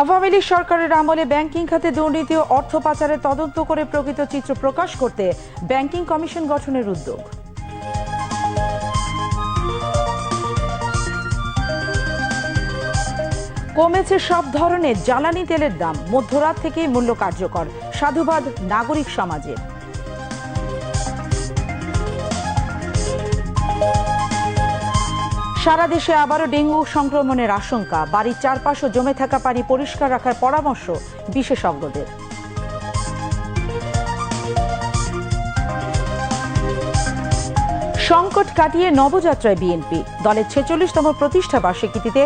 আওয়ামী লীগ সরকারের আমলে ব্যাংকিং খাতে দুর্নীতি ও অর্থ পাচারের তদন্ত করে প্রকৃত চিত্র প্রকাশ করতে ব্যাংকিং কমিশন গঠনের উদ্যোগ। কমেছে সব ধরনের জ্বালানি তেলের দাম, মধ্যরাত থেকে মূল্য কার্যকর। সাধুবাদ, নাগরিক সমাজের। সারা দেশে আবারও ডেঙ্গু সংক্রমণের আশঙ্কা। বাড়ির চারপাশে জমে থাকা পানি পরিষ্কার রাখার পরামর্শ বিশেষজ্ঞদের। সংকট কাটিয়ে নবযাত্রায় বিএনপি। দলের ছেচল্লিশতম প্রতিষ্ঠা বার্ষিকীতে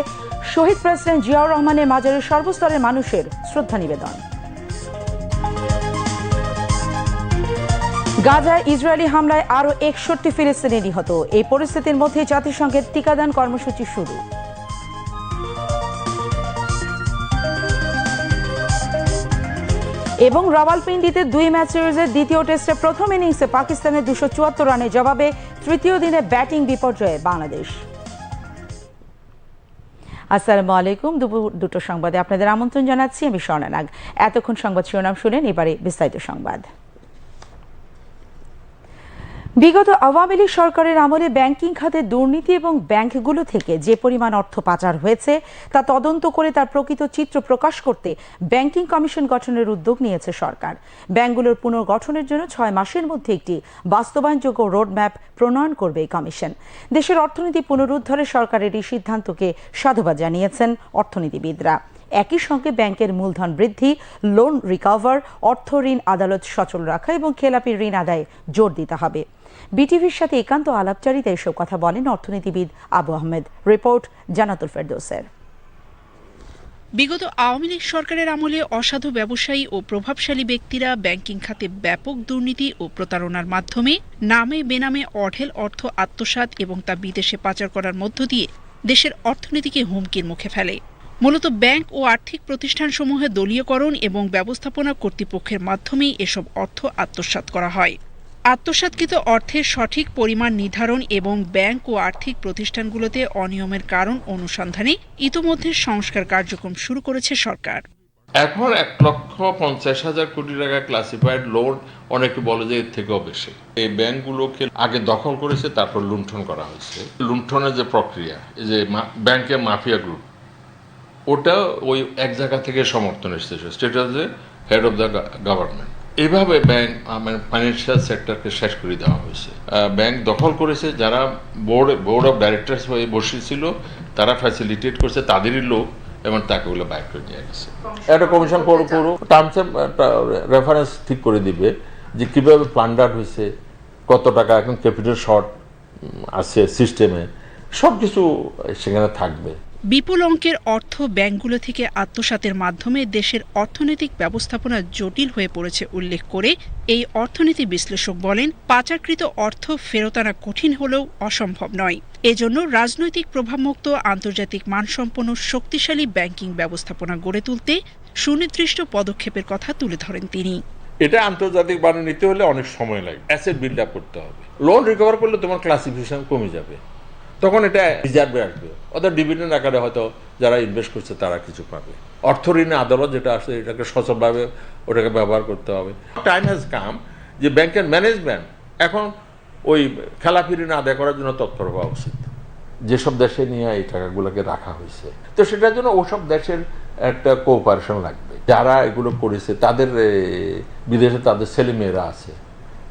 শহীদ প্রেসিডেন্ট জিয়াউর রহমানের মাজারের সর্বস্তরের মানুষের শ্রদ্ধা নিবেদন। গাজায় ইসরায়েলি হামলায় আরও একষট্টি ফিলিস্তিনি নিহত। এই পরিস্থিতির মধ্যে জাতিসংঘের টিকাদান কর্মসূচি শুরু। এবং রাওয়ালপিন্ডিতে দুই ম্যাচ সিরিজের দ্বিতীয় টেস্টে প্রথম ইনিংসে পাকিস্তানের দুশো চুয়াত্তর রানের জবাবে তৃতীয় দিনে ব্যাটিং বিপর্যয়ে বাংলাদেশ। আসসালামু আলাইকুম, দুপুর দুটো সংবাদে আপনাদের আমন্ত্রণ জানাচ্ছি আমি স্বর্ণা নাগ। এতক্ষণ সংবাদ শিরোনাম শুনেন, এবারে বিস্তারিত সংবাদ। বিগত আওয়ামী লীগ সরকারের আমলে ব্যাংকিং খাতে দুর্নীতি এবং ব্যাংকগুলো থেকে যে পরিমাণ অর্থ পাচার হয়েছে, তা তদন্ত করে তার প্রকৃত চিত্র প্রকাশ করতে ব্যাংকিং কমিশন গঠনের উদ্যোগ নিয়েছে সরকার। ব্যাংকগুলোর পুনর্গঠনের জন্য ছয় মাসের মধ্যে একটি বাস্তবায়নযোগ্য রোডম্যাপ প্রণয়ন করবে এই কমিশন। দেশের অর্থনীতি পুনরুদ্ধারে সরকারের এই সিদ্ধান্তকে সাধুবাদ জানিয়েছেন অর্থনীতিবিদরা। একই সঙ্গে ব্যাংকের মূলধন বৃদ্ধি লোন রিকভার অর্থ ঋণ আদালত সচল রাখা এবং খেলাপি ঋণ আদায়ে জোর দিতে হবে। বিটিভির সাথে একান্ত আলাপচারিতা এসব কথা বলেন অর্থনীতিবিদ আবু আহমেদ। রিপোর্ট জানাতুল ফেরদৌসের। বিগত আওয়ামী লীগ সরকারের আমলে অসাধু ব্যবসায়ী ও প্রভাবশালী ব্যক্তিরা ব্যাংকিং খাতে ব্যাপক দুর্নীতি ও প্রতারণার মাধ্যমে নামে বেনামে অঢেল অর্থ আত্মসাৎ এবং তা বিদেশে পাচার করার মধ্য দিয়ে দেশের অর্থনীতিকে হুমকির মুখে ফেলে। মূলত ব্যাংক ও আর্থিক প্রতিষ্ঠানসমূহে দলীয়করণ এবং ব্যবস্থাপনা কর্তৃপক্ষের মাধ্যমেই এসব অর্থ আত্মসাৎ করা হয়। আত্মসাৎকৃত অর্থের সঠিক পরিমাণ নির্ধারণ এবং ব্যাংক ও আর্থিক প্রতিষ্ঠানগুলোতে অনিয়মের কারণ অনুসন্ধানে ইতোমধ্যে সংস্কার কার্যক্রম শুরু করেছে সরকার। এখন এক লক্ষ পঞ্চাশ হাজার কোটি টাকা ক্লাসিফাইড লোন অনেকে বলে যে এর থেকেও বেশি। এই ব্যাংকগুলোকে আগে দখল করেছে, তারপর লুণ্ঠন করা হয়েছে। লুণ্ঠনের যে প্রক্রিয়া যে ব্যাংকের মাফিয়া গ্রুপ ওটা ওই এক জায়গা থেকে সমর্থন এসেছে, সেটা হচ্ছে হেড অফ দ্য গভর্নমেন্ট এভাবে ব্যাংক মানে ফাইন্যান্সিয়াল সেক্টরকে শেষ করে দেওয়া হয়েছে। ব্যাংক দখল করেছে, যারা বোর্ড বোর্ড অফ ডাইরেক্টরস হয়ে বসেছিল, তারা ফ্যাসিলিটেট করছে, তাদেরই লোক এবং তাকে ওগুলো বাইর করে নিয়ে গেছে। একটা কমিশন করো করো টার্মস রেফারেন্স ঠিক করে দিবে যে কীভাবে প্লান্ডার হয়েছে, কত টাকা এখন ক্যাপিটাল শর্ট আছে সিস্টেমে সব কিছু সেখানে থাকবে। বিপুল অঙ্কের অর্থ ব্যাংকগুলো থেকে আত্মসাতের মাধ্যমে দেশের অর্থনৈতিক ব্যবস্থাপনা জটিল হয়ে পড়েছে উল্লেখ করে এই অর্থনীতি বিশ্লেষক বলেন, পাচারকৃত অর্থ ফেরত আনা কঠিন হলেও অসম্ভব নয়। এজন্য রাজনৈতিক প্রভাবমুক্ত, আন্তর্জাতিক মানসম্পন্ন, শক্তিশালী ব্যাংকিং ব্যবস্থাপনা গড়ে তুলতে সুনির্দিষ্ট পদক্ষেপের কথা তুলে ধরেন তিনি। এটা আন্তর্জাতিক বাণী নিতে হলে অনেক সময় লাগে। অ্যাসেট বিল্ড আপ করতে হবে। লোন রিকভার করলে তোমার ক্লাসিফিকেশন কমে যাবে। তখন এটা রিজার্ভে আসবে। অর্থাৎ ডিভিডেন্ড আকারে হয়তো যারা ইনভেস্ট করছে তারা কিছু পাবে। অর্থ ঋণে আদালত যেটা আসে এটাকে সচলভাবে ওটাকে ব্যবহার করতে হবে। টাইম হ্যাজ কাম যে ব্যাংকের ম্যানেজমেন্ট এখন ওই খেলাপি ঋণ আদায় করার জন্য তৎপর হওয়া উচিত। যেসব দেশে নিয়ে এই টাকাগুলোকে রাখা হয়েছে। তো সেটার জন্য ওসব দেশের একটা কোঅপারেশন লাগবে। যারা এগুলো করেছে, তাদের বিদেশে তাদের ছেলেমেয়েরা আছে।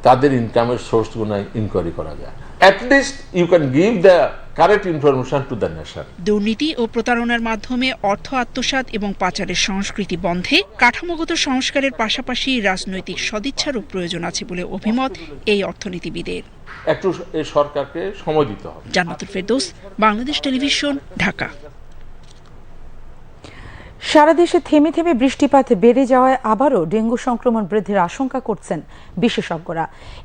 তাদের ইনকামের সোর্সগুলো ইনকোয়ারি করা যায়। At least you can give the correct information to the nation দুর্নীতি ও প্রতারণার মাধ্যমে অর্থ আত্মসাৎ এবং পাচারের সংস্কৃতি বন্ধে কাঠামোগত সংস্কারের পাশাপাশি রাজনৈতিক সদিচ্ছারও প্রয়োজন আছে বলে অভিমত এই অর্থনীতিবিদের। একটু এই সরকারকে সময় দিতে হবে। জান্নাতুল ফেরদৌস বাংলাদেশ টেলিভিশন ঢাকা। সারা দেশে থেমে থেমে বৃষ্টিপাত বেড়ে যাওয়ায় আবারও ডেঙ্গু সংক্রমণ বৃদ্ধির আশঙ্কা করছেন বিশেষজ্ঞরা।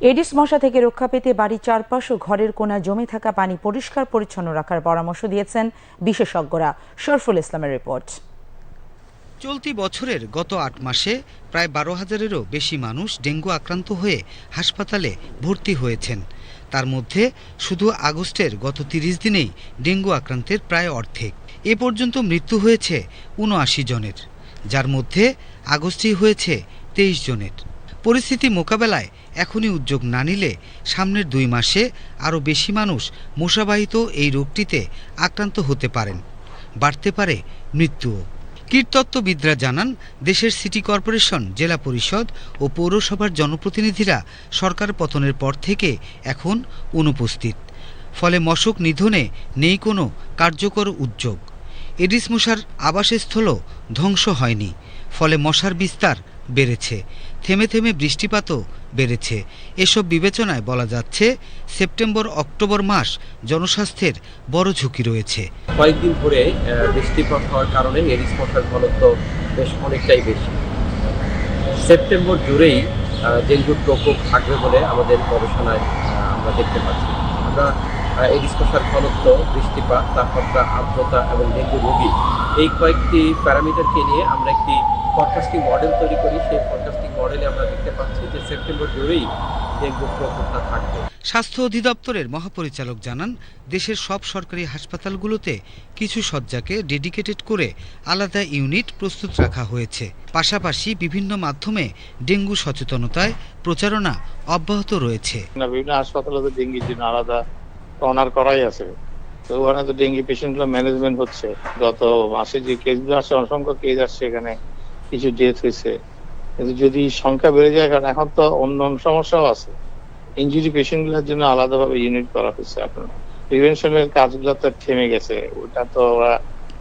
এডিস মশা থেকে রক্ষা পেতে বাড়ির চারপাশ ও ঘরের কোণা জমে থাকা পানি পরিষ্কার পরিচ্ছন্ন রাখার পরামর্শ দিয়েছেন বিশেষজ্ঞরা। শরফুল ইসলামের রিপোর্ট। চলতি বছরের গত আট মাসে প্রায় বারো হাজারেরও বেশি মানুষ ডেঙ্গু আক্রান্ত হয়ে হাসপাতালে ভর্তি হয়েছেন। তার মধ্যে শুধু আগস্টের গত তিরিশ দিনেই ডেঙ্গু আক্রান্তের প্রায় অর্ধেক। এ পর্যন্ত মৃত্যু হয়েছে উনআশি জনের, যার মধ্যে আগস্টেই হয়েছে তেইশ জনের। পরিস্থিতি মোকাবেলায় এখনই উদ্যোগ না নিলে সামনের দুই মাসে আরও বেশি মানুষ মশাবাহিত এই রোগটিতে আক্রান্ত হতে পারেন। বাড়তে পারে মৃত্যুও। কীটতত্ত্ববিদরা জানান, দেশের সিটি কর্পোরেশন, জেলা পরিষদ ও পৌরসভার জনপ্রতিনিধিরা সরকার পতনের পর থেকে এখন অনুপস্থিত। ফলে মশক নিধনে নেই কোনো কার্যকর উদ্যোগ। এডিস মশার আবাসস্থলও ধ্বংস হয়নি, ফলে মশার বিস্তার বেড়েছে, থেমে থেমে বৃষ্টিপাতও বেড়েছে। এসব বিবেচনায় বলা যাচ্ছে, সেপ্টেম্বর অক্টোবর মাস জনস্বাস্থ্যের বড় ঝুঁকি রয়েছে। কয়েকদিন ধরে বৃষ্টিপাত হওয়ার কারণে এরিস মশার ঘনত্ব বেশ অনেকটাই বেশি। সেপ্টেম্বর জুড়েই ডেঙ্গুর প্রকোপ থাকবে বলে আমাদের গবেষণায় আমরা দেখতে পাচ্ছি। আমরা আহ, এডিস মশার ঘনত্ব বৃষ্টিপাত তাপমাত্রা আর্দ্রতা এবং ডেঙ্গু রোগী এই কয়েকটি প্যারামিটারকে নিয়ে আমরা একটি ফরকাস্টিং মডেল তৈরি করি। সেই ফরকাস্টিং মডেলে আমরা দেখতে পাচ্ছি যে সেপ্টেম্বর জুড়েই ডেঙ্গুর প্রকোপটা থাকবে। স্বাস্থ্য অধিদপ্তরের মহাপরিচালক জানান দেশের সব সরকারি হাসপাতালগুলোতে কিছু শয্যাকে ডেডিকেটেড করে আলাদা ইউনিট প্রস্তুত রাখা হয়েছে। পাশাপাশি বিভিন্ন মাধ্যমে ডেঙ্গু সচেতনতায় প্রচারণা অব্যাহত রয়েছে। বিভিন্ন হাসপাতালে ডেঙ্গির জন্য আলাদা অনার করাই আছে। তো ওখানে তো ডেঙ্গি পেশেন্টগুলো ম্যানেজমেন্ট হচ্ছে। গত মাসে যে কেসগুলো আসছে, অসংখ্য কেস আসছে এখানে। কিছু ডেথ হয়েছে। কিন্তু যদি সংখ্যা বেড়ে যায়, কারণ এখন তো অন্য সমস্যাও আছে। ইঞ্জুরি পেশেন্টগুলোর জন্য আলাদাভাবে ইউনিট করা হয়েছে আপনার। প্রিভেনশনের কাজগুলো তো থেমে গেছে। ওটা তো ওরা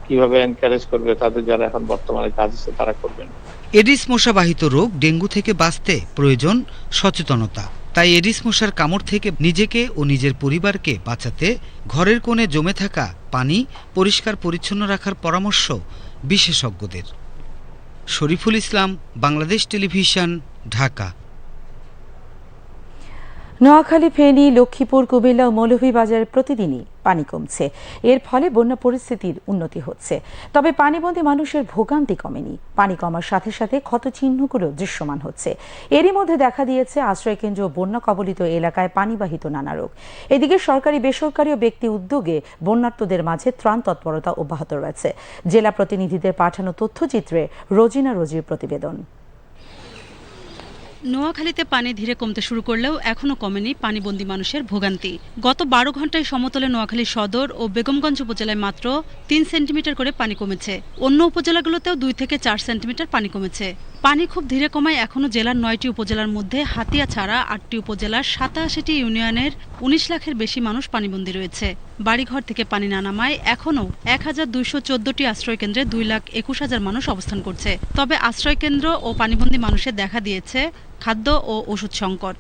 কীভাবে এনকারেজ করবে, তাদের যারা এখন বর্তমানে কাজ আছে, তারা করবেন। এডিস মশাবাহিত রোগ ডেঙ্গু থেকে বাঁচতে প্রয়োজন সচেতনতা। তাই এডিস মশার কামড় থেকে নিজেকে ও নিজের পরিবারকে বাঁচাতে ঘরের কোণে জমে থাকা পানি পরিষ্কার পরিচ্ছন্ন রাখার পরামর্শ বিশেষজ্ঞদের। শরীফুল ইসলাম, বাংলাদেশ টেলিভিশন, ঢাকা। নোয়াখালী, ফেনী, লক্ষ্মীপুর, কুমিল্লা ও মৌলভীবাজারে প্রতিদিনই পানি কমছে। এর ফলে বন্যা পরিস্থিতির উন্নতি হচ্ছে। তবে পানিবন্দী মানুষের ভোগান্তি কমেনি। পানি কমার সাথে সাথে ক্ষত চিহ্নগুলো দৃশ্যমান হচ্ছে। এরই মধ্যে দেখা দিয়েছে আশ্রয়কেন্দ্র ও বন্যা কবলিত এলাকায় পানিবাহিত নানা রোগ। এদিকে সরকারি বেসরকারি ও ব্যক্তি উদ্যোগে বন্যার্তদের মাঝে ত্রাণ তৎপরতা অব্যাহত রয়েছে। জেলা প্রতিনিধিদের পাঠানো তথ্যচিত্রে রোজিনা রোজির প্রতিবেদন। নোয়াখালীতে পানি ধীরে কমতে শুরু করলেও এখনও কমেনি পানিবন্দী মানুষের ভোগান্তি। গত বারো ঘন্টায় সমতলে নোয়াখালী সদর ও বেগমগঞ্জ উপজেলায় মাত্র তিন সেন্টিমিটার করে পানি কমেছে। অন্য উপজেলাগুলোতেও দুই থেকে চার সেন্টিমিটার পানি কমেছে। পানি খুব ধীরে কমায় এখনও জেলার নয়টি উপজেলার মধ্যে হাতিয়া ছাড়া আটটি উপজেলার সাতাশিটি ইউনিয়নের উনিশ লাখের বেশি মানুষ পানিবন্দী রয়েছে। বাড়িঘর থেকে পানি না নামায় এখনও এক হাজার দুইশো চোদ্দটি আশ্রয়কেন্দ্রে দুই লাখ একুশ হাজার মানুষ অবস্থান করছে। তবে আশ্রয়কেন্দ্র ও পানিবন্দী মানুষের দেখা দিয়েছে খাদ্য ও ওষুধ সংকট।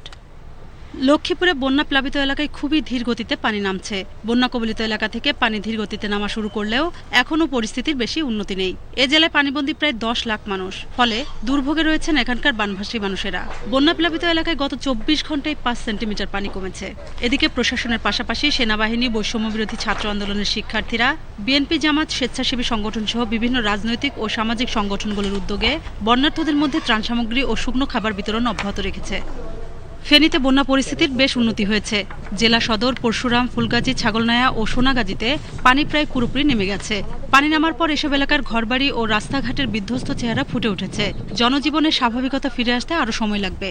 লক্ষ্মীপুরে বন্যা প্লাবিত এলাকায় খুবই ধীর গতিতে পানি নামছে। বন্যা কবলিত এলাকা থেকে পানি ধীর গতিতে নামা শুরু করলেও এখনও পরিস্থিতির বেশি উন্নতি নেই। এ জেলায় পানিবন্দী প্রায় দশ লাখ মানুষ। ফলে দুর্ভোগে রয়েছেন এখানকার বানভাসী মানুষেরা। বন্যা প্লাবিত এলাকায় গত চব্বিশ ঘন্টায় পাঁচ সেন্টিমিটার পানি কমেছে। এদিকে প্রশাসনের পাশাপাশি সেনাবাহিনী বৈষম্য বিরোধী ছাত্র আন্দোলনের শিক্ষার্থীরা, বিএনপি জামাত, স্বেচ্ছাসেবী সংগঠন সহ বিভিন্ন রাজনৈতিক ও সামাজিক সংগঠনগুলোর উদ্যোগে বন্যার্থদের মধ্যে ত্রাণ সামগ্রী ও শুকনো খাবার বিতরণ অব্যাহত রেখেছে। ফেনীতে বন্যা পরিস্থিতির বেশ উন্নতি হয়েছে। জেলা সদর পরশুরাম, ফুলগাজী, ছাগলনায়া ও সোনাগাজীতে পানি প্রায় পুরোপুরি নেমে গেছে। পানি নামার পর এসব এলাকার ঘরবাড়ি ও রাস্তাঘাটের বিধ্বস্ত চেহারা ফুটে উঠেছে। জনজীবনের স্বাভাবিকতা ফিরে আসতে আরও সময় লাগবে।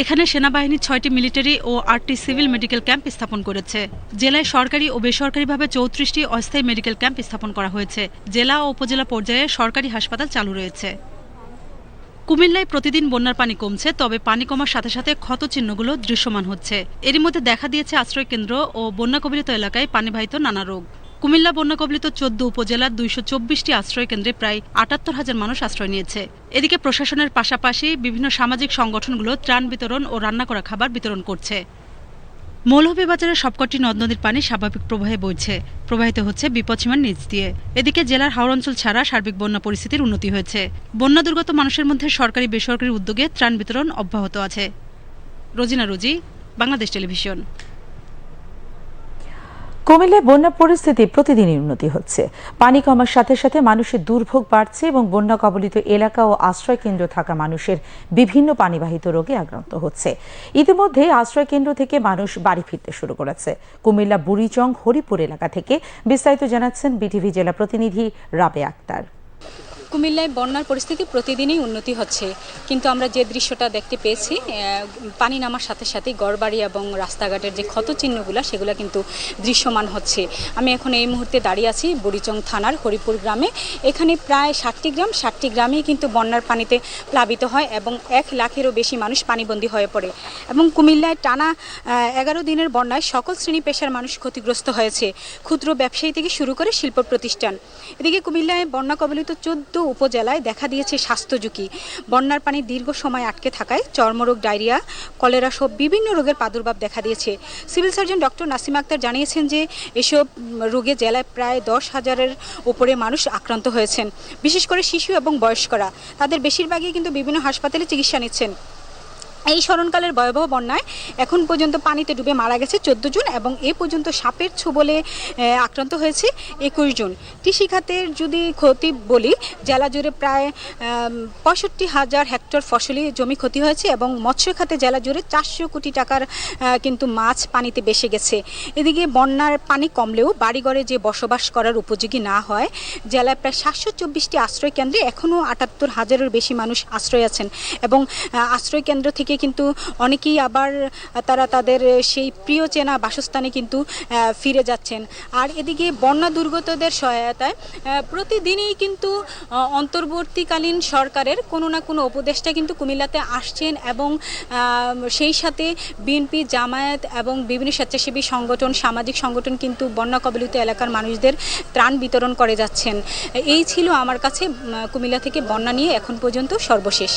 এখানে সেনাবাহিনী ছয়টি মিলিটারি ও আটটি সিভিল মেডিকেল ক্যাম্প স্থাপন করেছে। জেলায় সরকারি ও বেসরকারিভাবে চৌত্রিশটি অস্থায়ী মেডিকেল ক্যাম্প স্থাপন করা হয়েছে। জেলা ও উপজেলা পর্যায়ে সরকারি হাসপাতাল চালু রয়েছে। কুমিল্লায় প্রতিদিন বন্যার পানি কমছে, তবে পানি কমার সাথে সাথে ক্ষত চিহ্নগুলো দৃশ্যমান হচ্ছে। এরই মধ্যে দেখা দিয়েছে আশ্রয়কেন্দ্র ও বন্যা কবলিত এলাকায় পানিবাহিত নানা রোগ। কুমিল্লা বন্যা কবলিত চোদ্দ উপজেলার দুইশো চব্বিশটি আশ্রয়কেন্দ্রে প্রায় আটাত্তর হাজার মানুষ আশ্রয় নিয়েছে। এদিকে প্রশাসনের পাশাপাশি বিভিন্ন সামাজিক সংগঠনগুলো ত্রাণ বিতরণ ও রান্না করা খাবার বিতরণ করছে। মৌলভীবাজারের সবকটি নদ নদীর পানি স্বাভাবিক প্রবাহে বইছে। প্রবাহিত হচ্ছে বিপদসীমার নিচ দিয়ে। এদিকে জেলার হাওড় অঞ্চল ছাড়া সার্বিক বন্যা পরিস্থিতির উন্নতি হয়েছে। বন্যা দুর্গত মানুষের মধ্যে সরকারি বেসরকারি উদ্যোগে ত্রাণ বিতরণ অব্যাহত আছে। রোজিনা রুজি, বাংলাদেশ টেলিভিশন। কুমিল্লায় বন্যা পরিস্থিতি প্রতিদিনই উন্নতি হচ্ছে। পানি কমার সাথে সাথে মানুষের দুর্ভোগ বাড়ছে এবং বন্যা কবলিত এলাকা ও আশ্রয় কেন্দ্র থাকা মানুষের বিভিন্ন পানিবাহিত রোগে আক্রান্ত হচ্ছে। ইতিমধ্যে আশ্রয় কেন্দ্র থেকে মানুষ বাড়ি ফিরতে শুরু করেছে। কুমিল্লা বুড়িচং হরিপুর এলাকা থেকে বিস্তারিত জানাচ্ছেন বিটিভি জেলা প্রতিনিধি রাবে আক্তার। কুমিল্লায় বন্যার পরিস্থিতি প্রতিদিনই উন্নতি হচ্ছে। কিন্তু আমরা যে দৃশ্যটা দেখতে পেয়েছি পানি নামার সাথে সাথে গড়বাড়ি এবং রাস্তাঘাটের যে ক্ষত চিহ্নগুলো সেগুলো কিন্তু দৃশ্যমান হচ্ছে। আমি এখন এই মুহূর্তে দাঁড়িয়ে আছি বুড়িচং থানার হরিপুর গ্রামে। এখানে প্রায় ষাটটি গ্রাম, ষাটটি গ্রামেই কিন্তু বন্যার পানিতে প্লাবিত হয় এবং এক লাখেরও বেশি মানুষ পানিবন্দী হয়ে পড়ে। এবং কুমিল্লায় টানা এগারো দিনের বন্যায় সকল শ্রেণি পেশার মানুষ ক্ষতিগ্রস্ত হয়েছে। ক্ষুদ্র ব্যবসায়ী থেকে শুরু করে শিল্প প্রতিষ্ঠান। এদিকে কুমিল্লায় বন্যা কবলিত চোদ্দ উপজেলায় দেখা দিয়েছে স্বাস্থ্য ঝুঁকি। বন্যার পানি দীর্ঘ সময় আটকে থাকায় চর্মরোগ, ডায়রিয়া, কলেরা সহ বিভিন্ন রোগের প্রাদুর্ভাব দেখা দিয়েছে। Civil surgeon doctor Nasim Akhtar জানিয়েছেন যে, এসব রোগে জেলায় প্রায় দশ হাজারের উপরে মানুষ আক্রান্ত হয়েছেন। বিশেষ করে শিশু এবং বয়স্করা। তাদের বেশিরভাগই কিন্তু বিভিন্ন হাসপাতালে চিকিৎসা নিচ্ছেন। এই স্মরণকালের ভয়াবহ বন্যায় এখন পর্যন্ত পানিতে ডুবে মারা গেছে চোদ্দ জন এবং এ পর্যন্ত সাপের ছোবলে আক্রান্ত হয়েছে একুশ জন। কৃষি খাতের যদি ক্ষতি বলি জেলা জুড়ে প্রায় পঁয়ষট্টি হাজার হেক্টর ফসলি জমি ক্ষতি হয়েছে এবং মৎস্য খাতে জেলা জুড়ে চারশো কোটি টাকার কিন্তু মাছ পানিতে বেসে গেছে। এদিকে বন্যার পানি কমলেও বাড়িঘরে যে বসবাস করার উপযোগী না হয় জেলায় প্রায় সাতশো চব্বিশটি আশ্রয় কেন্দ্রে এখনও আটাত্তর হাজারের বেশি মানুষ আশ্রয় আছেন এবং আহ, আশ্রয় কেন্দ্র থেকে কিন্তু অনেকেই আবার তারা তাদের সেই প্রিয় চেনা বাসস্থানে কিন্তু ফিরে যাচ্ছেন। আর এদিকে বন্যা দুর্গতদের সহায়তায় প্রতিদিনই কিন্তু অন্তর্বর্তীকালীন সরকারের কোনো না কোনো উপদেষ্টা কিন্তু কুমিল্লাতে আসছেন এবং সেই সাথে বিএনপি, জামায়াত এবং বিভিন্ন স্বেচ্ছাসেবী সংগঠন, সামাজিক সংগঠন কিন্তু বন্যা কবলিত এলাকার মানুষদের ত্রাণ বিতরণ করে যাচ্ছেন। এই ছিল আমার কাছে কুমিল্লা থেকে বন্যা নিয়ে এখন পর্যন্ত সর্বশেষ।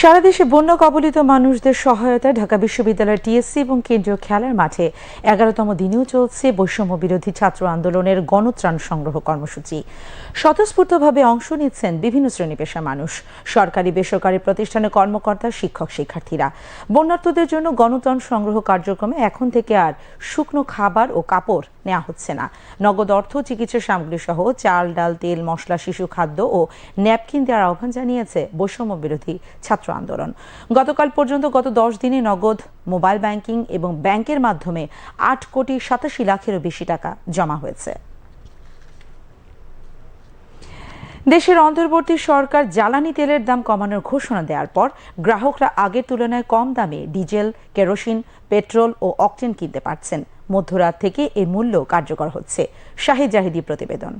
সারা দেশে বন্যা কবলিত মানুষদের সহায়তায় ঢাকা বিশ্ববিদ্যালয়ের টিএসসি এবং কেন্দ্রীয় খেলার মাঠে এগারোতম দিনেও চলছে বৈষম্য বিরোধী ছাত্র আন্দোলনের গণত্রাণ সংগ্রহ কর্মসূচি। স্বতঃস্ফূর্তভাবে অংশ নিচ্ছেন বিভিন্ন শ্রেণি পেশার মানুষ। সরকারি বেসরকারি প্রতিষ্ঠানের কর্মকর্তা, শিক্ষক, শিক্ষার্থীরা। বন্যার্থদের জন্য গণত্রাণ সংগ্রহ কার্যক্রমে এখন থেকে আর শুকনো খাবার ও কাপড় নেওয়া হচ্ছে না। নগদ অর্থ, চিকিৎসা সামগ্রী সহ চাল, ডাল, তেল, মশলা, শিশু খাদ্য ও ন্যাপকিন দেওয়ার আহ্বান জানিয়েছে বৈষম্য বিরোধী ছাত্র আন্দোলন। গতকাল পর্যন্ত গত দশ দিনে নগদ, মোবাইল ব্যাংকিং এবং ব্যাংকের মাধ্যমে আট কোটি সাতাশি লাখেরও বেশি টাকা জমা হয়েছে। দেশের অন্তর্বর্তী সরকার জ্বালানি তেলের দাম কমানোর ঘোষণা দেওয়ার পর গ্রাহকরা আগের তুলনায় কম দামে ডিজেল, কেরোসিন, পেট্রোল ও অকটেন কিনতে পারছেন। মধ্যরাত থেকে এর মূল্য কার্যকর হচ্ছে। শাহিদ জাহিদি প্রতিবেদন।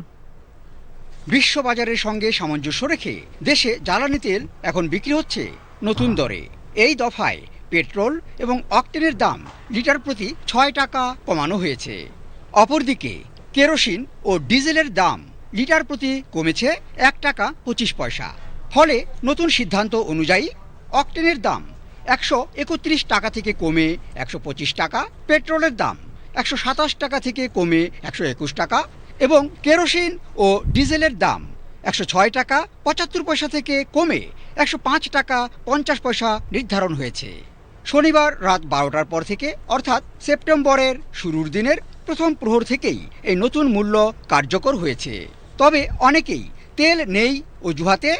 বিশ্ববাজারের সঙ্গে সামঞ্জস্য রেখে দেশে জ্বালানি তেল এখন বিক্রি হচ্ছে নতুন দরে। এই দফায় পেট্রোল এবং অকটেনের দাম লিটার প্রতি ছয় টাকা কমানো হয়েছে। অপরদিকে কেরোসিন ও ডিজেলের দাম লিটার প্রতি কমেছে এক টাকা পঁচিশ পয়সা। ফলে নতুন সিদ্ধান্ত অনুযায়ী অকটেনের দাম একশো একত্রিশ টাকা থেকে কমে একশো পঁচিশ টাকা পেট্রোলের দাম একশো সাতাশ টাকা থেকে কমে একশো একুশ টাকা এবং কেরোসিন ও ডিজেলের দাম একশো ছয় টাকা পঁচাত্তর পয়সা থেকে কমে একশো পাঁচ টাকা পঞ্চাশ পয়সা নির্ধারণ হয়েছে। শনিবার রাত বারোটার পর থেকে অর্থাৎ সেপ্টেম্বরের শুরুর দিনের প্রথম প্রহর থেকেই এই নতুন মূল্য কার্যকর হয়েছে। তবে অনেকেই তেল নেই অজুহাতে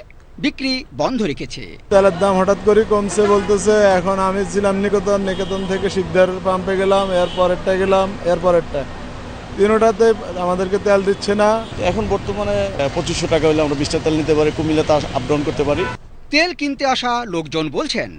বিক্রি বন্ধ রেখেছে। তেলের দাম হঠাৎ করে কমছে বলতেছে এখন আমি ছিলাম নিকেতন নিকেতন থেকে সিদ্ধার পাম্পে গেলাম এর পরেরটা গেলাম এর পরেরটা। তিনোটাতে আমাদেরকে তেল দিচ্ছে না। এখন বর্তমানে পঁচিশশো টাকা হলে আমরা বিশটা তেল নিতে পারি কুমিল্লাতে আপ ডাউন করতে পারি। তেল কিনতে আসা লোকজন বলছেন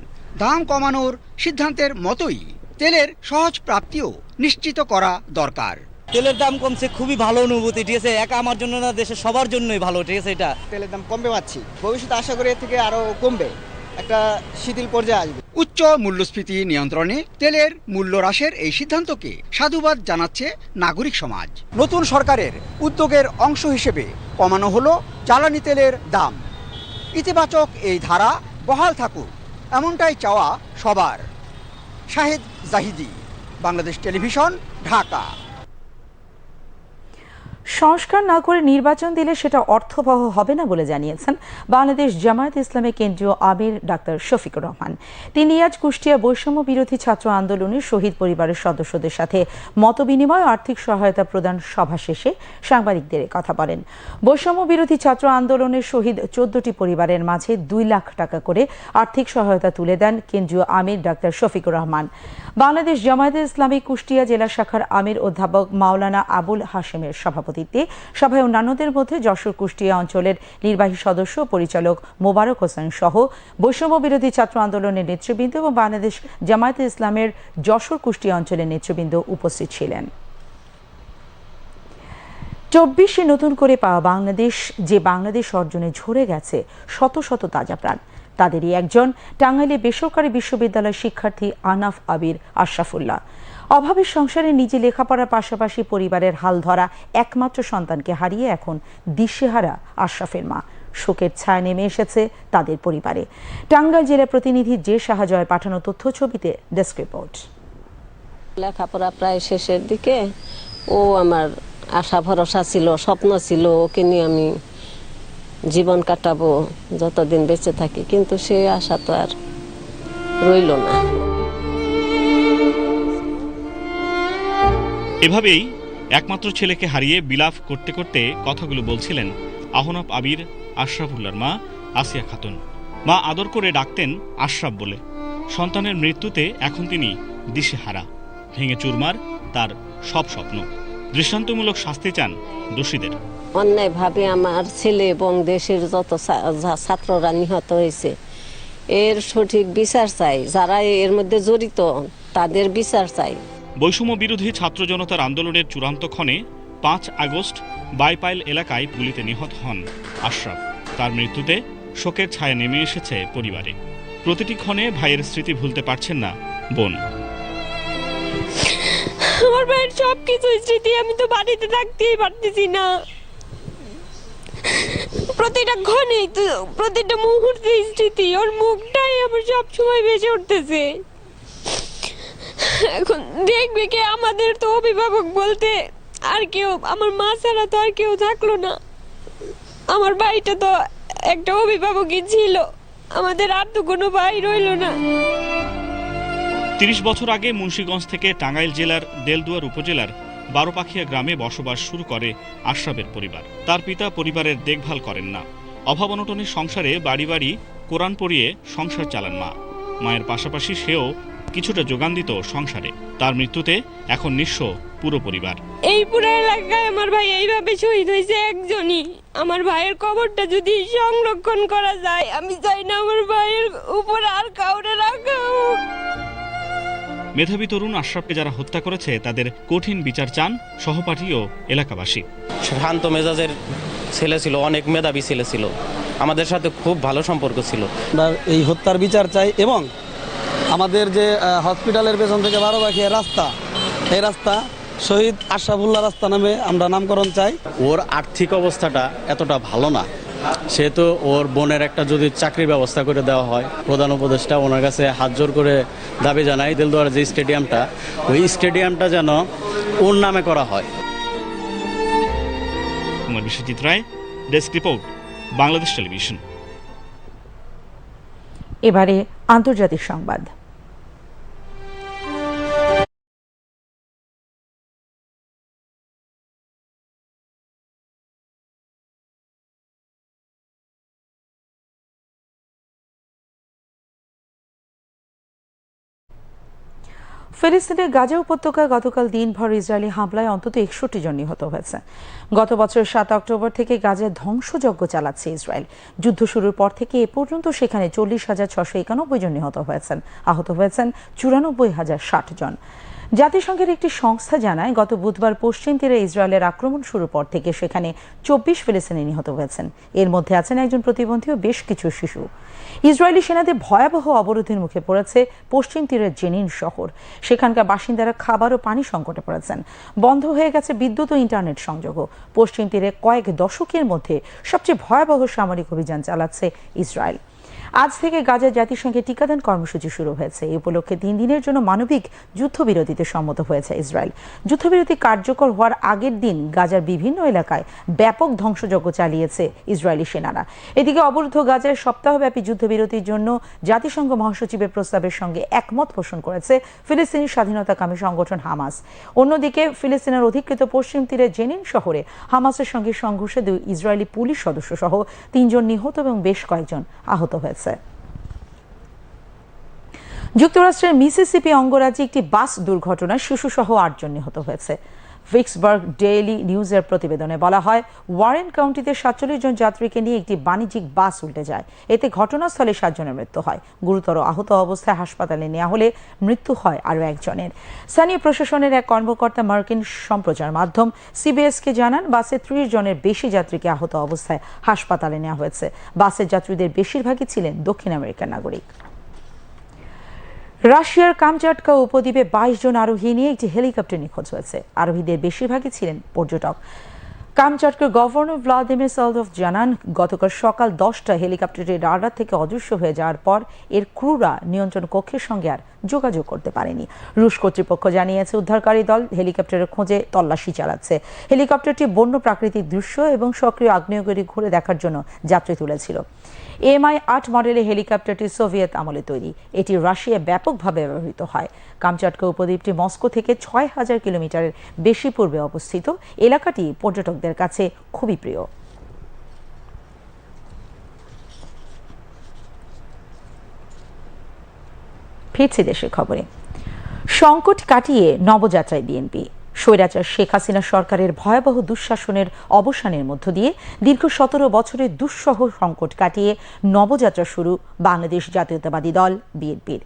দাম কমানোর সিদ্ধান্তের মতোই তেলের সহজ প্রাপ্তিও নিশ্চিত করা দরকার। তেলের দাম কমছে খুবই ভালো অনুভূতি ঠিক আছে? একা আমার জন্য না দেশের সবার জন্যই ভালো ঠিক আছে এটা? তেলের দাম কমবে পাচ্ছি ভবিষ্যতে আশা করি এর থেকে আরও কমবে। একটা শিথিল পর্যায়ে আসবে। উচ্চ মূল্যস্ফীতি নিয়ন্ত্রণে তেলের মূল্য হ্রাসের এই সিদ্ধান্তকে সাধুবাদ জানাচ্ছে নাগরিক সমাজ। নতুন সরকারের উদ্যোগের অংশ হিসেবে কমানো হলো জ্বালানি তেলের দাম। ইতিবাচক এই ধারা বহাল থাকুক এমনটাই চাওয়া সবার। শাহেদ জাহিদি বাংলাদেশ টেলিভিশন ঢাকা। সংস্কার না করে নির্বাচন দিলে সেটা অর্থবহ হবে না বলে জানিয়েছেন বাংলাদেশ জামায়াত ইসলামের কেন্দ্রীয় আমির ডাক্তার শফিকুর রহমান। তিনি আজ কুষ্টিয়া বৈষম্য বিরোধী ছাত্র আন্দোলনের শহীদ পরিবারের সদস্যদের সাথে মতবিনিময় আর্থিক সহায়তা প্রদান সভা শেষে সাংবাদিকদের কথা বলেন। বৈষম্য বিরোধী ছাত্র আন্দোলনের শহীদ চোদ্দটি পরিবারের মাঝে দুই লাখ টাকা করে আর্থিক সহায়তা তুলে দেন কেন্দ্রীয় আমির ডাক্তার শফিকুর রহমান। বাংলাদেশ জামায়াতে ইসলামী কুষ্টিয়া জেলা শাখার আমির অধ্যাপক মাওলানা আবুল হাশেমের সভাপতিত্বে সভায় অন্যান্যদের মধ্যে যশোর কুষ্টিয়া অঞ্চলের নির্বাহী সদস্য, পরিচালক মোবারক হোসেন সহ বৈষম্য বিরোধী ছাত্র আন্দোলনের নেতৃবৃন্দ এবং বাংলাদেশ জামায়াতে ইসলামের যশোর কুষ্টিয়া অঞ্চলের নেতৃবৃন্দ উপস্থিত ছিলেন। চব্বিশে নতুন করে পাওয়া বাংলাদেশ, যে বাংলাদেশ অর্জনে ঝরে গেছে শত শত তাজা প্রাণ। তাদেরই একজন টাঙ্গাইলে বেসরকারি বিশ্ববিদ্যালয়ের শিক্ষার্থী আনাফ আবির আশরাফুল্লাহ। অভাবের সংসারে নিজে লেখাপড়ার পাশাপাশি পরিবারের হাল ধরা একমাত্র সন্তানকে হারিয়ে এখন দিশেহারা আশরাফের মা। শোকের ছায়া নেমে এসেছে তাদের পরিবারে। টাঙ্গাইল জেলা প্রতিনিধি যে সাহায্যের পাঠানো তথ্য ছবিতে ডেস্ক রিপোর্ট। লেখাপড়া প্রায় শেষের দিকে। ও আমার আশা ভরসা ছিল, স্বপ্ন ছিল, ওকে নিয়ে আমি জীবন কাটাবো, যতদিন বেঁচে থাকি, কিন্তু সে আশা তো আর রইল না। এভাবেই একমাত্র ছেলেকে হারিয়ে বিলাপ করতে করতে কথাগুলো বলছিলেন আহনাব আবির আশরাফুল্লার মা আসিয়া খাতুন। মা আদর করে ডাকতেন আশরাফ বলে। সন্তানের মৃত্যুতে এখন তিনি দিশেহারা। ভেঙে চুরমার তার সব স্বপ্ন। দৃষ্টান্তমূলক শাস্তি চান দোষীদের। অন্যায়ভাবে আমার ছেলে এবং দেশের যত ছাত্ররা নিহত হয়েছে এর সঠিক বিচার চাই। যারা এর মধ্যে জড়িত তাদের বিচার চাই। বৈষম্য বিরোধী ছাত্র জনতার আন্দোলনের চূড়ান্ত ক্ষণে পাঁচ আগস্ট বাইপাইল এলাকায় গুলিতে নিহত হন আশরাফ। তার মৃত্যুতে শোকের ছায়া নেমে এসেছে পরিবারে। প্রতিটি ক্ষণে ভাইয়ের স্মৃতি ভুলতে পারছেন না বোন। আমার ভাইয়ের সব কিছু স্মৃতি আমি তো বাড়িতে থাকতেই পারতেছি না। প্রতিটা ক্ষণে প্রতিটা মুহূর্তে স্মৃতি, ওর মুখটাই আমার সব সময় বেঁচে উঠতেছে। এখন দেখবে কে আমাদের তো অভিভাবক বলতে আর কেউ, আমার মা ছাড়া তো আর কেউ থাকল না। আমার ভাইটা তো একটা অভিভাবকই ছিল। আমাদের আর তো কোনো ভাই রইল না। তিরিশ বছর আগে মুন্সীগঞ্জ থেকে টাঙ্গাইল জেলার দেলদুয়ার উপজেলার বারোপাখিয়া গ্রামে বসবাস শুরু করে আশরাফের পরিবার। তার পিতা পরিবারের দেখভাল করেন না। অভাব অনটনের সংসারে বাড়ি বাড়ি কোরআন পড়িয়ে সংসার চালান মা। মায়ের পাশাপাশি সেও কিছুটা যোগান দিত সংসারে। তার মৃত্যুতে এখন নিঃস্ব পুরো পরিবার। এই পুরো এলাকায় আমার ভাই এইভাবে শহীদ হয়েছে একজনই। আমার ভাইয়ের কবরটা যদি সংরক্ষণ করা যায়, আমি চাই না আমার ভাইয়ের উপর আর কাউরে রাখা। মেধাবী তরুণ আশরাফকে যারা হত্যা করেছে তাদের কঠিন বিচার চান সহপাঠী ও এলাকাবাসী। শান্ত মেজাজের ছেলে ছিল অনেক মেধাবী ছেলে ছিল। আমাদের সাথে খুব ভালো সম্পর্ক ছিল। এই হত্যার বিচার চাই এবং আমাদের যে হসপিটালের পেছন থেকে বারো বাখিয়া রাস্তা এই রাস্তা শহীদ আশরাফুল্লাহ রাস্তা নামে আমরা নামকরণ চাই। ওর আর্থিক অবস্থাটা এতটা ভালো না। সেহেতু ওর বোনের একটা যদি চাকরির ব্যবস্থা করে দেওয়া হয় প্রধান উপদেষ্টা ওনার কাছে হাত জোর করে দাবি জানাই দেলদুয়ার যে স্টেডিয়ামটা ওই স্টেডিয়ামটা যেন ওর নামে করা হয়। Biswajit Roy desk report Bangladesh television. এবারে আন্তর্জাতিক সংবাদ। ফিলিস্তিনের গাজা উপত্যকায় গতকাল দিনভর ইসরায়েলি হামলায় অন্তত একষট্টি জন নিহত হয়েছে। গত বছর সাত অক্টোবর থেকে গাজায় ধ্বংসযজ্ঞ চালাচ্ছে ইসরায়েল। যুদ্ধ শুরুর পর থেকে এ পর্যন্ত সেখানে চল্লিশ হাজার ছশো একানব্বই জন নিহত হয়েছেন। আহত হয়েছেন চুরানব্বই হাজার ষাট জন। জাতিসংঘের একটি সংস্থা জানায়, গত বুধবার পশ্চিম তীরে ইসরায়েলের আক্রমণ শুরুর পর থেকে সেখানে চব্বিশ ফিলিস্তিনি নিহত হয়েছেন। এর মধ্যে আছেন একজন প্রতিবন্ধী ও বেশ কিছু শিশু। ইসরায়েলি সেনাদের ভয়াবহ অবরোধের মুখে পড়েছে পশ্চিম তীরের জেনিন শহর। সেখানকার বাসিন্দারা খাবার ও পানি সংকটে পড়েছেন। বন্ধ হয়ে গেছে বিদ্যুৎ ও ইন্টারনেট সংযোগও পশ্চিম তীরে কয়েক দশকের মধ্যে সবচেয়ে ভয়াবহ সামরিক অভিযান চালাচ্ছে ইসরায়েল। আজ থেকে গাজা জাতিসংঘের টিকাদান কর্মসূচি শুরু হয়েছে। এই উপলক্ষে তিন দিনের জন্য মানবিক যুদ্ধবিরতিতে সম্মত হয়েছে ইসরায়েল। যুদ্ধবিরতি কার্যকর হওয়ার আগের দিন গাজার বিভিন্ন এলাকায় ব্যাপক ধ্বংসযজ্ঞ চালিয়েছে ইসরায়েলি সেনারা। এদিকে অবরুদ্ধ গাজায় সপ্তাহব্যাপী যুদ্ধবিরতির জন্য জাতিসংঘ মহাসচিবের প্রস্তাবের সঙ্গে একমত পোষণ করেছে ফিলিস্তিনি স্বাধীনতাকামী সংগঠন হামাস। অন্যদিকে ফিলিস্তিনের অধিকৃত পশ্চিম তীরে জেনিন শহরে হামাসের সঙ্গে সংঘর্ষে দুই ইসরায়েলি পুলিশ সদস্য সহ তিনজন নিহত এবং বেশ কয়েকজন আহত হয়েছে। যুক্তরাষ্ট্রের মিসিসিপি অঙ্গরাজ্যে একটি বাস দুর্ঘটনায় শিশুসহ আটজন নিহত হয়েছে। ভিক্সবার্গ ডেইলি নিউজের প্রতিবেদনে বলা হয়, ওয়ারেন কাউন্টিতে সাতচল্লিশ জন যাত্রীকে নিয়ে একটি বাণিজ্যিক বাস উল্টে যায়। এতে ঘটনাস্থলে সাতজনের মৃত্যু হয়। গুরুতর আহত অবস্থায় হাসপাতালে নেওয়া হলে মৃত্যু হয় আরও একজনের। স্থানীয় প্রশাসনের এক কর্মকর্তা মার্কিন সম্প্রচার মাধ্যম সিবিএসকে জানান, বাসে ত্রিশ জনের বেশি যাত্রীকে আহত অবস্থায় হাসপাতালে নেওয়া হয়েছে। বাসের যাত্রীদের বেশিরভাগই ছিলেন দক্ষিণ আমেরিকার নাগরিক। রাশিয়ার কামচাটকা উপদ্বীপে বাইশ জন আরোহী নিয়ে একটি হেলিকপ্টার নিখোঁজ হয়েছে। আরোহীদের বেশিরভাগই ছিলেন পর্যটক। কামচাটকার গভর্নর ভ্লাদিমির সলদভ জানান, গতকাল সকাল দশটা হেলিকপ্টারটি রাডার থেকে অদৃশ্য হয়ে যাওয়ার পর এর ক্রুরা নিয়ন্ত্রণ কক্ষের সঙ্গে আর যোগাযোগ করতে পারেনি। রুশ কর্তৃপক্ষ জানিয়েছে, উদ্ধারকারী দল হেলিকপ্টারের খোঁজে তল্লাশি চালাচ্ছে। হেলিকপ্টারটি বন্য প্রাকৃতিক দৃশ্য এবং সক্রিয় আগ্নেয়গিরি ঘুরে দেখার জন্য যাত্রী তুলেছিল। এমআই আট মডেলের হেলিকপ্টারটি সোভিয়েত আমলে তৈরি। এটি রাশিয়া ব্যাপকভাবে ব্যবহৃত হয়। কামচাটকা উপদ্বীপটি মস্কো থেকে ছয় হাজার কিলোমিটারের বেশি পূর্বে অবস্থিত। এলাকাটি পর্যটকদের কাছে খুবই প্রিয়। ফিরছি দেশের খবরে। সংকট কাটিয়ে নবযাত্রায় বিএনপি। স্বৈরাচার শেখ হাসিনা সরকারের ভয়াবহ দুঃশাসনের অবসানের মধ্য দিয়ে দীর্ঘ সতেরো বছরের দুঃসহ সংকট কাটিয়ে নবযাত্রা শুরু বাংলাদেশ জাতীয়তাবাদী দল, বিএনপির।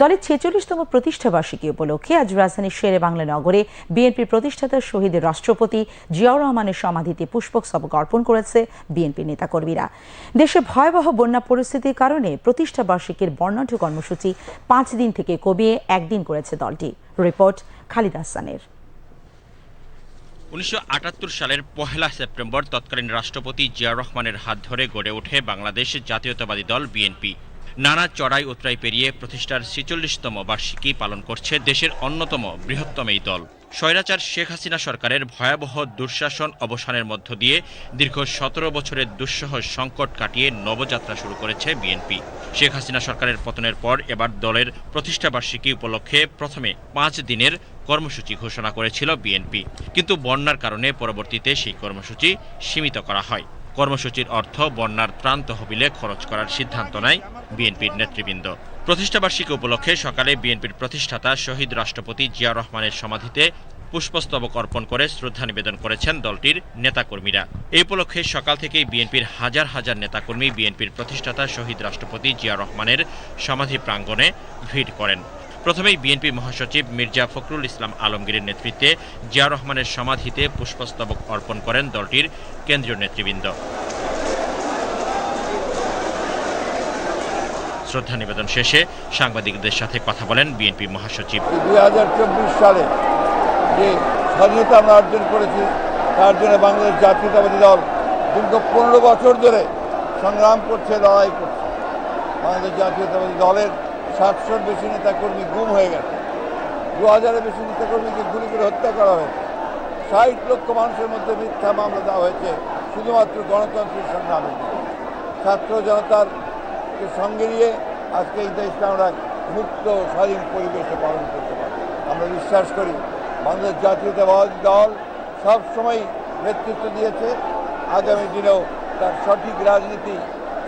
দলের ছেচল্লিশতম প্রতিষ্ঠাবার্ষিকী উপলক্ষে আজ রাজধানীর শেরে বাংলা নগরে বিএনপির প্রতিষ্ঠাতা শহীদের রাষ্ট্রপতি জিয়াউর রহমানের সমাধিতে পুষ্পস্তবক অর্পণ করেছে বিএনপির নেতাকর্মীরা। দেশে ভয়াবহ বন্যা পরিস্থিতির কারণে প্রতিষ্ঠাবার্ষিকীর বর্ণাঢ্য কর্মসূচি পাঁচ দিন থেকে কমিয়ে একদিন করেছে দলটি। রিপোর্ট খালিদ হাসানের। উনিশশো আটাত্তর সালের পহেলা সেপ্টেম্বর তৎকালীন রাষ্ট্রপতি জিয়া রহমানের হাত ধরে গড়ে ওঠে বাংলাদেশ জাতীয়তাবাদী দল বিএনপি। নানা চড়াই উতরাই পেরিয়ে প্রতিষ্ঠার ছেচল্লিশতম বার্ষিকী পালন করছে দেশের অন্যতম বৃহত্তম এই দল। স্বৈরাচার শেখ হাসিনা সরকারের ভয়াবহ দুঃশাসন অবসানের মধ্য দিয়ে দীর্ঘ সতেরো বছরের দুঃসহ সংকট কাটিয়ে নবযাত্রা শুরু করেছে বিএনপি। শেখ হাসিনা সরকারের পতনের পর এবার দলের প্রতিষ্ঠাবার্ষিকী উপলক্ষে প্রথমে পাঁচ দিনের কর্মসূচি ঘোষণা করেছিল বিএনপি। কিন্তু বন্যার কারণে পরবর্তীতে সেই কর্মসূচি সীমিত করা হয়। কর্মসূচির অর্থ বন্যার ত্রাণ তহবিলে খরচ করার সিদ্ধান্ত নেয় বিএনপির নেতৃবৃন্দ। প্রতিষ্ঠাবার্ষিকী উপলক্ষে সকালে বিএনপির প্রতিষ্ঠাতা শহীদ রাষ্ট্রপতি জিয়া রহমানের সমাধিতে পুষ্পস্তবক অর্পণ করে শ্রদ্ধা নিবেদন করেছেন দলটির নেতাকর্মীরা। এই উপলক্ষে সকাল থেকেই বিএনপির হাজার হাজার নেতাকর্মী বিএনপির প্রতিষ্ঠাতা শহীদ রাষ্ট্রপতি জিয়া রহমানের সমাধি প্রাঙ্গণে ভিড় করেন। প্রথমেই বিএনপি মহাসচিব মির্জা ফখরুল ইসলাম আলমগীরের নেতৃত্বে জিয়া রহমানের সমাধিতে পুষ্পস্তবক অর্পণ করেন দলটির কেন্দ্রীয় নেতৃবৃন্দ। শ্রদ্ধা নিবেদন শেষে সাংবাদিকদের সাথে কথা বলেন বিএনপি মহাসচিব। দুই হাজার চব্বিশ সালে যে স্বাধীনতা আমরা অর্জন করেছি, তার জন্য বাংলাদেশ জাতীয়তাবাদী দল দীর্ঘ পনেরো বছর ধরে সংগ্রাম করছে, লড়াই করছে। বাংলাদেশ জাতীয়তাবাদী দলের সাতশোর বেশি নেতাকর্মী গুম হয়ে গেছে। দু হাজারের বেশি নেতাকর্মীকে গুলি করে হত্যা করা হয়েছে। ষাট লক্ষ মানুষের মধ্যে মিথ্যা মামলা দেওয়া হয়েছে, শুধুমাত্র গণতন্ত্রের সংগ্রামে। ছাত্র জনতার সঙ্গে নিয়ে আজকে এই দেশটা আমরা মুক্ত, স্বাধীন পরিবেশে পালন করতে পারি আমরা বিশ্বাস করি, বাংলাদেশ জাতীয়তাবাদী দল সবসময় নেতৃত্ব দিয়েছে। আগামী দিনেও তার সঠিক রাজনীতি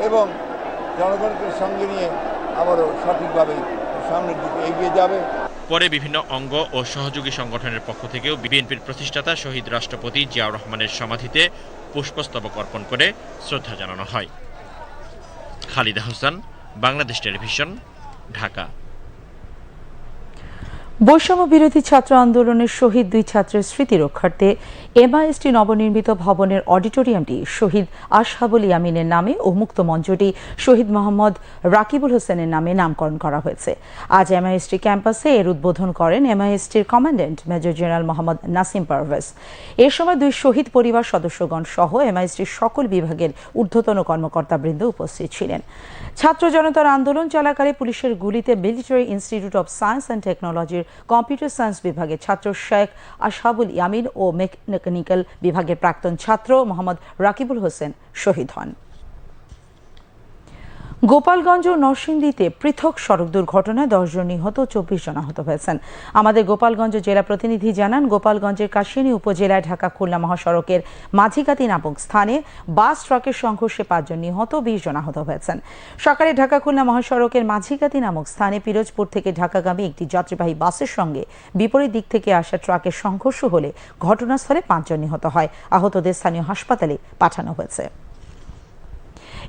এবং জনগণকে সঙ্গে নিয়ে আবারও সঠিকভাবে সামনের দিকে এগিয়ে যাবে। পরে বিভিন্ন অঙ্গ ও সহযোগী সংগঠনের পক্ষ থেকেও বিএনপির প্রতিষ্ঠাতা শহীদ রাষ্ট্রপতি জিয়াউর রহমানের সমাধিতে পুষ্পস্তবক অর্পণ করে শ্রদ্ধা জানানো হয়। খালিদা হোসেন, বাংলাদেশ টেলিভিশন, ঢাকা। বৈষম্য বিরোধী ছাত্র আন্দোলনের শহীদ দুই ছাত্রের স্মৃতি রক্ষার্থে এমআইএসটি নবনির্মিত ভবনের অডিটোরিয়ামটি শহীদ আশহাবুল ইয়ামিনের নামে ও মুক্ত মঞ্চটি শহীদ মোহাম্মদ রাকিবুল হোসেনের নামে নামকরণ করা হয়েছে। আজ এমআইএসটি ক্যাম্পাসে এর উদ্বোধন করেন এমআইএসটির commandant major general Mohammad Nasim Parvez. এ সময় দুই শহীদ পরিবার সদস্যগণ সহ এমআইএসটির সকল বিভাগের ঊর্ধ্বতন কর্মকর্তাবৃন্দ উপস্থিত ছিলেন। ছাত্র জনতার আন্দোলন চলাকালে পুলিশের গুলিতে military institute of science and টেকনোলজির কম্পিউটার সায়েন্স বিভাগের ছাত্র শেখ আশহাবুল ইয়ামিন ও মেকানিক্যাল বিভাগের প্রাক্তন ছাত্র মোহাম্মদ রাকিবুল হোসেন শহীদ হন। গোপালগঞ্জ ও নরসিংদীতে পৃথক সড়ক দুর্ঘটনায় দশজন নিহত চব্বিশ জন আহত হয়েছেন। আমাদের গোপালগঞ্জ জেলা প্রতিনিধি জানান, গোপালগঞ্জের কাশিয়ানী উপজেলায় ঢাকা খুলনা মহাসড়কের মাঝিকাতি নামক স্থানে বাস, ট্রাকের সংঘর্ষে পাঁচজন নিহত বিশ জন আহত হয়েছেন। সকালে ঢাকা খুলনা মহাসড়কের মাঝিকাতি নামক স্থানে পিরোজপুর থেকে ঢাকাগামী একটি যাত্রীবাহী বাসের সঙ্গে বিপরীত দিক থেকে আসা ট্রাকের সংঘর্ষ হলে ঘটনাস্থলে পাঁচজন নিহত হয়। আহতদের স্থানীয় হাসপাতালে পাঠানো হয়েছে।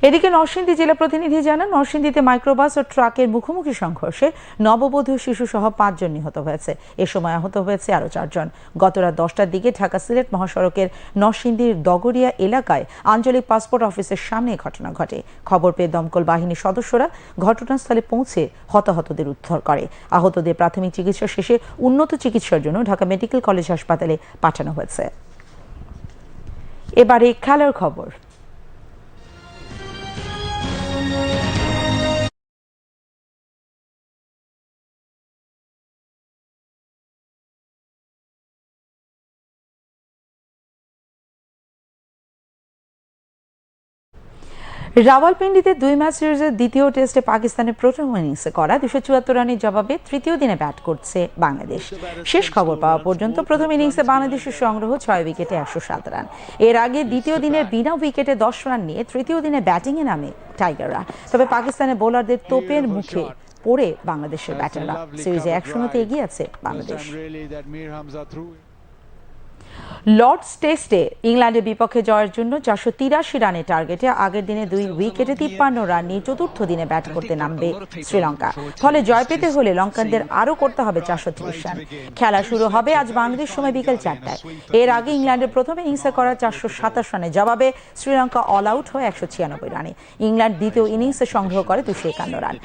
এদিকে নরসিংদী জেলা প্রতিনিধি জানান, নরসিংদীতে মাইক্রোবাস ও ট্রাকের মুখোমুখি সংঘর্ষে নববধূ শিশু সহ পাঁচজন নিহত হয়েছে। এ সময় আহত হয়েছে আরও চারজন। গতরাত দশটার দিকে ঢাকা সিলেট মহাসড়কের নরসিংদীর দগরিয়া এলাকায় আঞ্চলিক পাসপোর্ট অফিসের সামনে ঘটনা ঘটে। খবর পেয়ে দমকল বাহিনীর সদস্যরা ঘটনাস্থলে পৌঁছে হতাহতদের উদ্ধার করে। আহতদের প্রাথমিক চিকিৎসা শেষে উন্নত চিকিৎসার জন্য ঢাকা মেডিকেল কলেজ হাসপাতালে পাঠানো হয়েছে। এবারে খেলার খবর। রাওয়ালপিন্ডিতে দুই ম্যাচ সিরিজের দ্বিতীয় টেস্টে পাকিস্তানের প্রথম ইনিংসে করা দুশো চুয়াত্তর রানের জবাবে তৃতীয় দিনে ব্যাট করছে বাংলাদেশ। শেষ খবর পাওয়া পর্যন্ত প্রথম ইনিংসে বাংলাদেশের সংগ্রহ ছয় উইকেটে একশো সাত রান। এর আগে দ্বিতীয় দিনের বিনা উইকেটে দশ রান নিয়ে তৃতীয় দিনে ব্যাটিংয়ে নামে টাইগাররা। তবে পাকিস্তানের বোলারদের তোপের মুখে পড়ে বাংলাদেশের ব্যাটাররা। সিরিজে এক শূন্যতে এগিয়ে আছে বাংলাদেশ। লর্ডস টেস্টে ইংল্যান্ডের বিপক্ষে জয়ের জন্য চারশো তিরাশি রানের টার্গেটে আগের দিনে দুই উইকেটে তিপ্পান্ন রান নিয়ে চতুর্থ দিনে ব্যাট করতে নামবে শ্রীলঙ্কা। ফলে জয় পেতে হলে লঙ্কানদের আরও করতে হবে চারশো ত্রিশ রান। খেলা শুরু হবে আজ বাংলাদেশ সময় বিকেল চারটায়। এর আগে ইংল্যান্ডের প্রথম ইনিংসে করা চারশো সাতাশ রানের জবাবে শ্রীলঙ্কা অল আউট হয় একশো ছিয়ানব্বই রানে। ইংল্যান্ড দ্বিতীয় ইনিংসে সংগ্রহ করে দুশো একান্ন রান।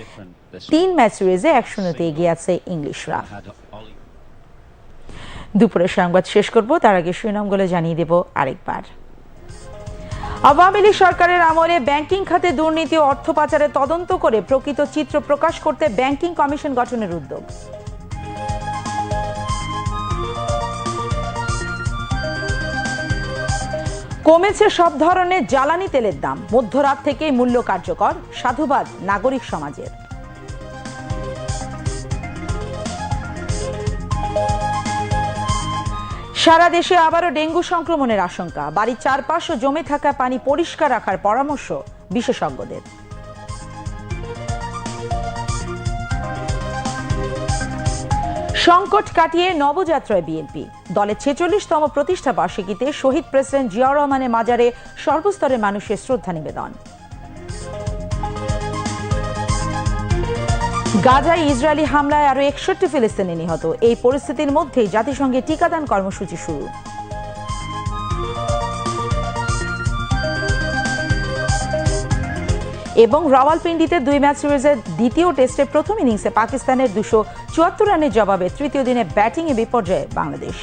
তিন ম্যাচ সিরিজে এক শূন্যতে এগিয়ে আছে ইংলিশরা। দুপুরের সংবাদ শেষ করব। তার আগে শিরোনামগুলো জানিয়ে দেব আরেকবার। আওয়ামী লীগ সরকারের আমলে ব্যাংকিং খাতে দুর্নীতি ও অর্থ পাচারের তদন্ত করে প্রকৃত চিত্র প্রকাশ করতে ব্যাংকিং কমিশন গঠনের উদ্যোগ। কমেছে সব ধরনের জ্বালানি তেলের দাম। মধ্যরাত থেকেই মূল্য কার্যকর। সাধুবাদ নাগরিক সমাজের। সারা দেশে আবারও ডেঙ্গু সংক্রমণের আশঙ্কা। বাড়ির চারপাশ ও জমে থাকা পানি পরিষ্কার রাখার পরামর্শ বিশেষজ্ঞদের। সংকট কাটিয়ে নবযাত্রায় বিএনপি। দলের ছেচল্লিশতম প্রতিষ্ঠা বার্ষিকীতে শহীদ প্রেসিডেন্ট জিয়াউর রহমানের মাজারে সর্বস্তরের মানুষের শ্রদ্ধা নিবেদন। গাজায় ইসরায়েলি হামলায় আরও একষট্টি ফিলিস্তিনি নিহত। এই পরিস্থিতির মধ্যেই জাতিসংঘের টিকাদান কর্মসূচি শুরু। এবং রাওয়ালপিন্ডিতে দুই ম্যাচ সিরিজের দ্বিতীয় টেস্টের প্রথম ইনিংসে পাকিস্তানের দুশো চুয়াত্তর রানের জবাবে তৃতীয় দিনে ব্যাটিংয়ে বিপর্যয়ে বাংলাদেশ।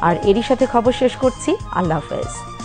আর এরই সাথে খবর শেষ করছি। আল্লাহ হাফেজ।